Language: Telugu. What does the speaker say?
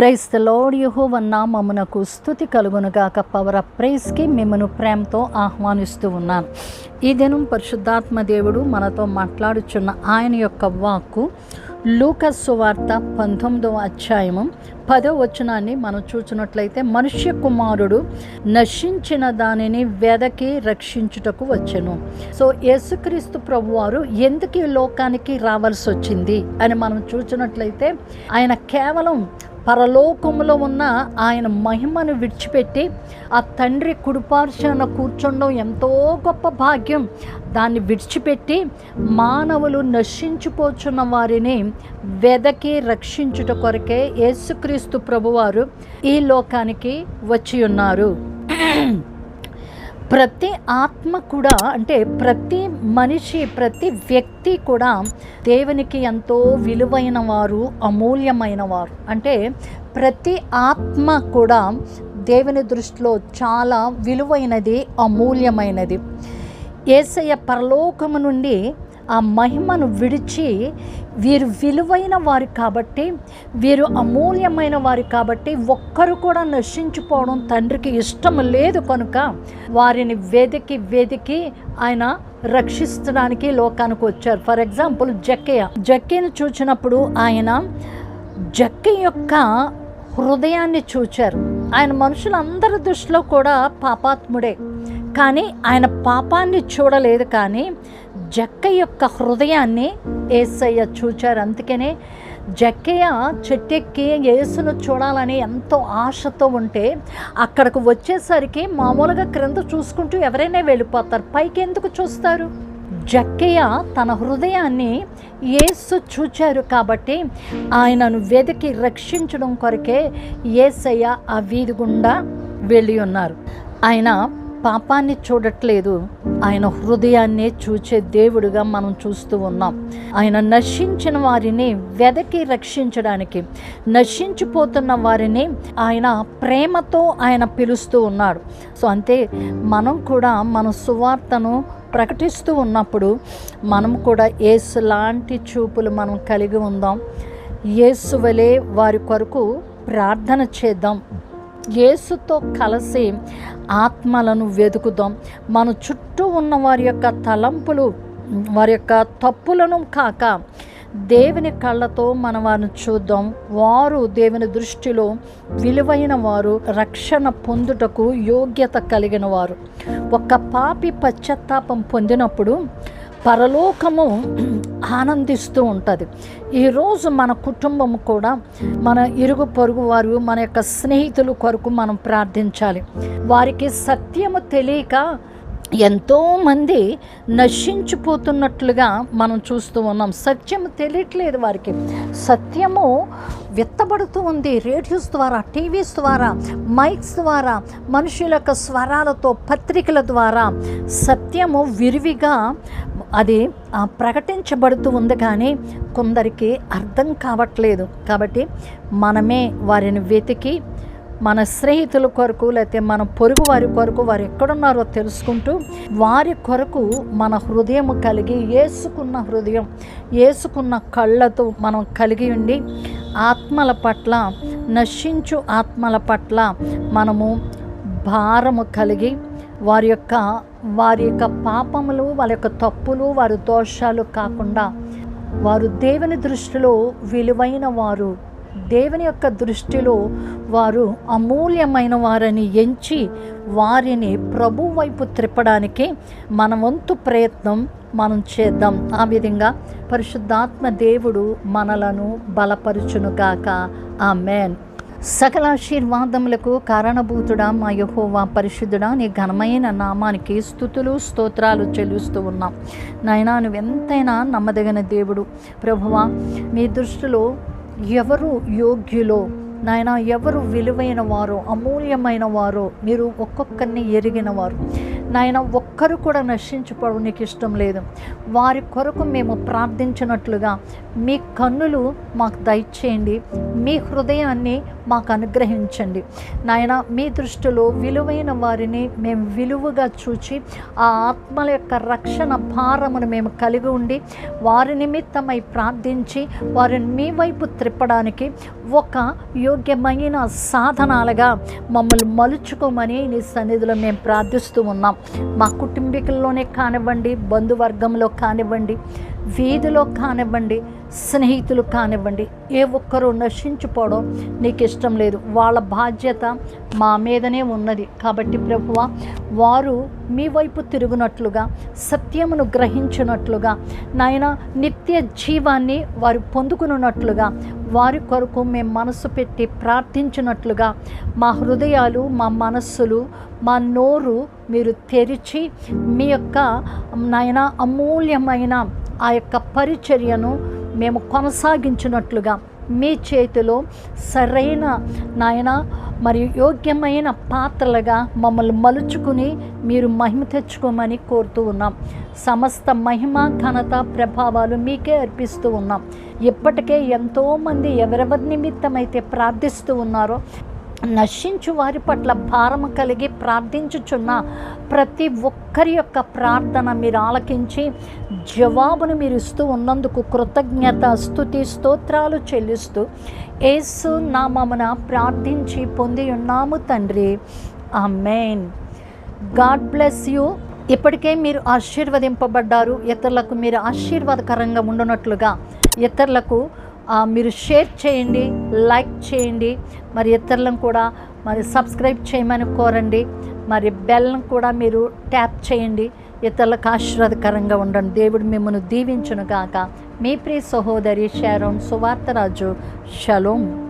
ప్రైస్ ద లోడ్ యహోవ నామమునకు స్థుతి కలుగునుగాక. పవర్ ఆఫ్ ప్రైస్కి మిమ్మను ప్రేమతో ఆహ్వానిస్తూ ఉన్నాను ఈ దినం పరిశుద్ధాత్మ దేవుడు మనతో మాట్లాడుచున్న ఆయన యొక్క వాక్కు లూకస్ సువార్త పంతొమ్మిదవ అధ్యాయము పదో వచనాన్ని మనం చూసినట్లయితే మనుష్య కుమారుడు నశించిన దానిని వెదకి రక్షించుటకు వచ్చెను. సో యేసుక్రీస్తు ప్రభువారు ఎందుకు ఈ లోకానికి రావాల్సి వచ్చింది అని మనం చూసినట్లయితే ఆయన కేవలం పరలోకములో ఉన్న ఆయన మహిమను విడిచిపెట్టి ఆ తండ్రి కుడిపార్శ్వన కూర్చుండడం ఎంతో గొప్ప భాగ్యం. దాన్ని విడిచిపెట్టి మానవులు నశించిపోచున్న వారిని వెదకి రక్షించుట కొరకే యేసుక్రీస్తు ప్రభువారు ఈ లోకానికి వచ్చి ఉన్నారు ప్రతి ఆత్మ కూడా అంటే ప్రతి మనిషి ప్రతి వ్యక్తి కూడా దేవునికి ఎంతో విలువైన వారు అమూల్యమైన వారు. అంటే ప్రతి ఆత్మ కూడా దేవుని దృష్టిలో చాలా విలువైనది అమూల్యమైనది. ఏసయ్య పరలోకము నుండి ఆ మహిమను విడిచి వీరు విలువైన వారు కాబట్టి వీరు అమూల్యమైన వారు కాబట్టి ఒక్కరు కూడా నశించిపోవడం తండ్రికి ఇష్టం లేదు కనుక వారిని వెదికి వెదికి ఆయన రక్షించడానికి లోకానికి వచ్చారు. ఫర్ ఎగ్జాంపుల్ జక్కయ్య జక్కయ్యను చూసినప్పుడు ఆయన జక్క యొక్క హృదయాన్ని చూచారు. ఆయన మనుషులందరి దృష్టిలో కూడా పాపాత్ముడే. కానీ ఆయన పాపాన్ని చూడలేదు కానీ జక్క యొక్క హృదయాన్ని ఏసయ్య చూచారు. అందుకనే జక్కయ్య చెట్టెక్కి యేసును చూడాలని ఎంతో ఆశతో ఉంటే అక్కడికి వచ్చేసరికి మామూలుగా క్రింద చూసుకుంటూ ఎవరైనా వెళ్ళిపోతారు. పైకి ఎందుకు చూస్తారు? జక్కయ్య తన హృదయాన్ని యేసు చూచారు కాబట్టి ఆయనను వెతికి రక్షించడం కొరకే ఏసయ్య ఆ వీధి గుండా వెళ్ళి ఉన్నారు. ఆయన పాపాన్ని చూడట్లేదు. ఆయన హృదయాన్నే చూచే దేవుడుగా మనం చూస్తూ ఉన్నాం. ఆయన నశించిన వారిని వెదకి రక్షించడానికి నశించిపోతున్న వారిని ఆయన ప్రేమతో ఆయన పిలుస్తూ ఉన్నాడు. సో అంతే మనం కూడా మన సువార్తను ప్రకటిస్తూ ఉన్నప్పుడు మనం కూడా ఏసు లాంటి చూపులు మనం కలిగి ఉందాం. ఏసువలే వలె వారి కొరకు ప్రార్థన చేద్దాం. యేసుతో కలిసి ఆత్మలను వెతుకుదాం మన చుట్టూ ఉన్న వారి యొక్క తలంపులు వారి యొక్క తప్పులను కాక దేవుని కళ్ళతో మనం వారిని చూద్దాం. వారు దేవుని దృష్టిలో విలువైన వారు రక్షణ పొందుటకు యోగ్యత కలిగిన వారు. ఒక పాపి పశ్చాత్తాపం పొందినప్పుడు పరలోకము ఆనందిస్తూ ఉంటుంది. ఈరోజు మన కుటుంబం కూడా మన ఇరుగు పొరుగు వారు మన యొక్క స్నేహితుల కొరకు మనం ప్రార్థించాలి. వారికి సత్యము తెలియక ఎంతోమంది నశించిపోతున్నట్లుగా మనం చూస్తూ ఉన్నాం. సత్యము తెలియట్లేదు వారికి. సత్యము విత్తబడుతూ ఉంది. రేడియోస్ ద్వారా టీవీస్ ద్వారా మైక్స్ ద్వారా మనుషుల యొక్క స్వరాలతో పత్రికల ద్వారా సత్యము విరివిగా అది ప్రకటించబడుతూ ఉంది కానీ కొందరికి అర్థం కావట్లేదు. కాబట్టి మనమే వారిని వెతికి మన స్నేహితుల కొరకు లేకపోతే మన పొరుగు వారి కొరకు వారు ఎక్కడున్నారో తెలుసుకుంటూ వారి కొరకు మన హృదయం కలిగి ఏసుకున్న హృదయం ఏసుకున్న కళ్ళతో మనం కలిగి ఉండి ఆత్మల పట్ల నశించు ఆత్మల పట్ల మనము భారము కలిగి వారి యొక్క వారి యొక్క పాపములు వారి యొక్క తప్పులు వారి దోషాలు కాకుండా వారు దేవుని దృష్టిలో విలువైన వారు. దేవుని యొక్క దృష్టిలో వారు అమూల్యమైన వారని ఎంచి వారిని ప్రభు వైపు త్రిప్పడానికి మన వంతు ప్రయత్నం మనం చేద్దాం. ఆ విధంగా పరిశుద్ధాత్మ దేవుడు మనలను బలపరుచునుగాక. ఆ మేన్ సకల ఆశీర్వాదములకు కారణభూతుడా మా యహోవా పరిశుద్ధుడా నీ ఘనమైన నామానికి స్థుతులు స్తోత్రాలు చెల్లిస్తూ ఉన్నాం. నాయనా నువ్వు ఎంతైనా నమ్మదగిన దేవుడు. ప్రభువా మీ దృష్టిలో ఎవరు యోగ్యులో? నాయన ఎవరు విలువైన వారో అమూల్యమైన వారో మీరు ఒక్కొక్కరిని ఎరిగిన వారు. నాయన ఒక్కరు కూడా నశించుకోవడం నీకు ఇష్టం లేదు. వారి కొరకు మేము ప్రార్థించినట్లుగా మీ కన్నులు మాకు దయచేయండి. మీ హృదయాన్ని మాకు అనుగ్రహించండి. నాయన మీ దృష్టిలో విలువైన వారిని మేము విలువగా చూచి ఆ ఆత్మల యొక్క రక్షణ భారమును మేము కలిగి ఉండి వారి నిమిత్తమై ప్రార్థించి వారిని మీ వైపు త్రిప్పడానికి ఒక యోగ్యమైన సాధనాలుగా మమ్మల్ని మలుచుకోమని నీ సన్నిధిలో మేము ప్రార్థిస్తూ ఉన్నాం. మా కుటుంబీకుల్లోనే కానివ్వండి బంధువర్గంలో కానివ్వండి వీధిలో కానివ్వండి స్నేహితులు కానివ్వండి ఏ ఒక్కరూ నశించిపోవడం నీకు ఇష్టం లేదు. వాళ్ళ బాధ్యత మా మీదనే ఉన్నది. కాబట్టి ప్రభువ వారు మీ వైపు తిరుగునట్లుగా సత్యమును గ్రహించినట్లుగా నాయన నిత్య జీవాన్ని వారు పొందుకున్నట్లుగా వారి కొరకు మేము మనసు పెట్టి ప్రార్థించినట్లుగా మా హృదయాలు మా మనస్సులు మా నోరు మీరు తెరిచి మీ యొక్క నాయన అమూల్యమైన ఆ యొక్క పరిచర్యను మేము కొనసాగించినట్లుగా మీ చేతిలో సరైన నాయన మరియు యోగ్యమైన పాత్రలుగా మమ్మల్ని మలుచుకుని మీరు మహిమ తెచ్చుకోమని కోరుతూ ఉన్నాం. సమస్త మహిమ ఘనత ప్రభావాలు మీకే అర్పిస్తూ ఉన్నాం. ఇప్పటికే ఎంతోమంది ఎవరెవరి నిమిత్తమైతే ప్రార్థిస్తూ ఉన్నారో నశించు వారి పట్ల భారము కలిగి ప్రార్థించుచున్న ప్రతి ఒక్కరి యొక్క ప్రార్థన మీరు ఆలకించి జవాబును మీరు ఇస్తూ ఉన్నందుకు కృతజ్ఞత స్థుతి స్తోత్రాలు చెల్లిస్తూ ఏసు నామమున ప్రార్థించి పొంది ఉన్నాము తండ్రి. Amen God bless you. ఇప్పటికే మీరు ఆశీర్వదింపబడ్డారు. ఇతరులకు మీరు ఆశీర్వాదకరంగా ఉండునట్లుగా ఇతరులకు మీరు షేర్ చేయండి లైక్ చేయండి మరి ఇతరులను కూడా మరి సబ్స్క్రైబ్ చేయమని కోరండి. మరి బెల్ను కూడా మీరు ట్యాప్ చేయండి. ఇతరులకు ఆశీర్వాదకరంగా ఉండండి. దేవుడు మిమ్మల్ని దీవించును గాక మీ ప్రియ సహోదరి షారోన్ సువార్తరాజు. షలోం.